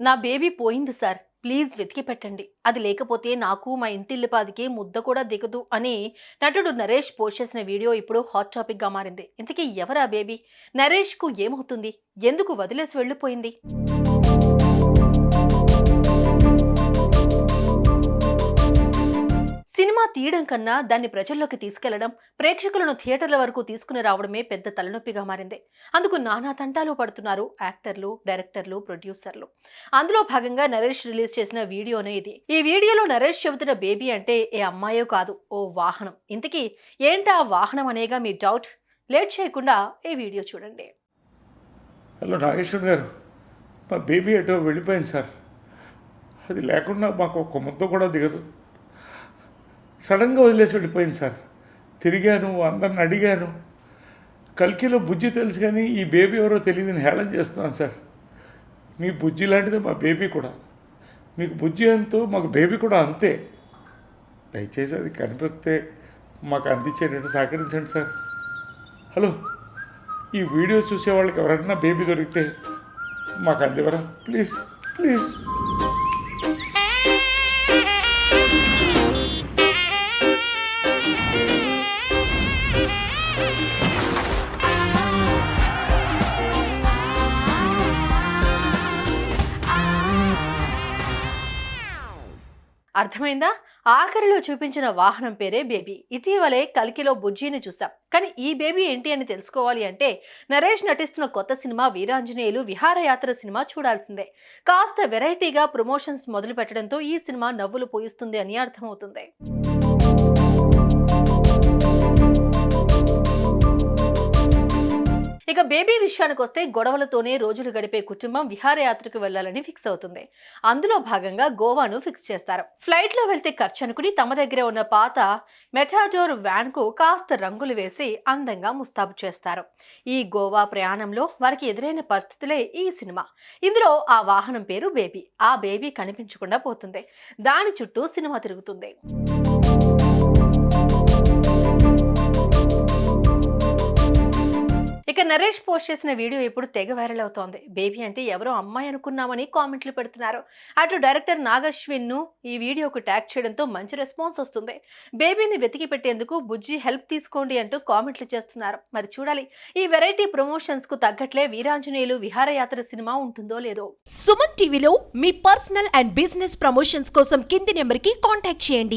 నా బేబీ పోయింది sir. Please వెతికి పెట్టండి. అది లేకపోతే నాకు మా ఇంటిల్లిపాదికి ముద్ద కూడా దిగదు అని నటుడు నరేష్ పోస్ట్ చేసిన వీడియో ఇప్పుడు హాట్ టాపిక్గా మారింది. ఇంతకీ ఎవరా బేబీ? నరేష్కు ఏమవుతుంది? ఎందుకు వదిలేసి వెళ్ళిపోయింది? తీయడం కన్నా దాన్ని ప్రజల్లోకి తీసుకెళ్ళడం ప్రేక్షకులను థియేటర్ల వరకు తీసుకుని రావడమే పెద్ద తలనొప్పిగా మారింది. అందుకు నానా తంటాలు పడుతున్నారు యాక్టర్లు డైరెక్టర్లు ప్రొడ్యూసర్లు. అందులో భాగంగా నరేష్ రిలీజ్ చేసిన వీడియోనే ఇది. ఈ వీడియోలో నరేష్ చెబుతున్న బేబీ అంటే ఏ అమ్మాయో కాదు ఓ వాహనం. ఇంతకీ ఏంటా ఆ వాహనం అనేగా మీ డౌట్? లేట్ చేయకుండా ఈ వీడియో చూడండి. హలో నాగేశ్వర్ గారు మా బేబీ ఎటో వెళ్ళిపోయింది సార్. అది లేకుండా మాకు ఒక్క ముద్ద కూడా దిగదు. సడన్గా వదిలేసి వెళ్ళిపోయింది సార్. తిరిగాను అందరిని అడిగాను. కల్కిలో బుజ్జి తెలుసు కానీ ఈ బేబీ ఎవరో తెలియదని హేళన చేస్తున్నాను సార్. మీ బుజ్జి లాంటిదే మా బేబీ కూడా. మీకు బుజ్జి ఎంతో మాకు బేబీ కూడా అంతే. దయచేసి అది కనిపిస్తే మాకు అందించేటట్టు సహకరించండి సార్. హలో ఈ వీడియో చూసే వాళ్ళకి ఎవరైనా బేబీ దొరికితే మాకు అందివరా ప్లీజ్ ప్లీజ్. అర్థమైందా? ఆఖరిలో చూపించిన వాహనం పేరే బేబీ. ఇటీవలే కల్కిలో బుజ్జిని చూస్తాం కానీ ఈ బేబీ ఏంటి అని తెలుసుకోవాలి అంటే నరేష్ నటిస్తున్న కొత్త సినిమా వీరాంజనేయులు విహారయాత్ర సినిమా చూడాల్సిందే. కాస్త వెరైటీగా ప్రమోషన్స్ మొదలు పెట్టడంతో ఈ సినిమా నవ్వులు పోయిస్తుంది అని అర్థమవుతుంది. ఇక బేబీ విషయానికి వస్తే గొడవలతోనే రోజులు గడిపే కుటుంబం విహారయాత్రకు వెళ్ళాలని ఫిక్స్ అవుతుంది. అందులో భాగంగా గోవాను ఫిక్స్ చేస్తారు. ఫ్లైట్లో వెళ్తే ఖర్చు అనుకుని తమ దగ్గర ఉన్న పాత మెటాడోర్ వ్యాన్కు కాస్త రంగులు వేసి అందంగా ముస్తాబు చేస్తారు. ఈ గోవా ప్రయాణంలో వారికి ఎదురైన పరిస్థితులే ఈ సినిమా. ఇందులో ఆ వాహనం పేరు బేబీ. ఆ బేబీ కనిపించకుండా పోతుంది. దాని చుట్టూ సినిమా తిరుగుతుంది. ఇక నరేష్ పోస్ట్ చేసిన వీడియో ఇప్పుడు తెగ వైరల్ అవుతోంది. బేబీ అంటే ఎవరో అమ్మాయి అనుకున్నామని కామెంట్లు పెడుతున్నారు. అటు డైరెక్టర్ నాగశ్విన్ను ఈ వీడియోకు ట్యాగ్ చేయడంతో మంచి రెస్పాన్స్ వస్తుంది. బేబీని వెతికి పెట్టేందుకు బుజ్జి హెల్ప్ తీసుకోండి అంటూ కామెంట్లు చేస్తున్నారు. మరి చూడాలి ఈ వెరైటీ ప్రమోషన్స్కు తగ్గట్లే వీరాంజనేయులు విహారయాత్ర సినిమా ఉంటుందో లేదో. సుమన్ టీవీలో మీ పర్సనల్ అండ్ బిజినెస్ ప్రమోషన్స్ కోసం కింది నెంబర్కి కాంటాక్ట్ చేయండి.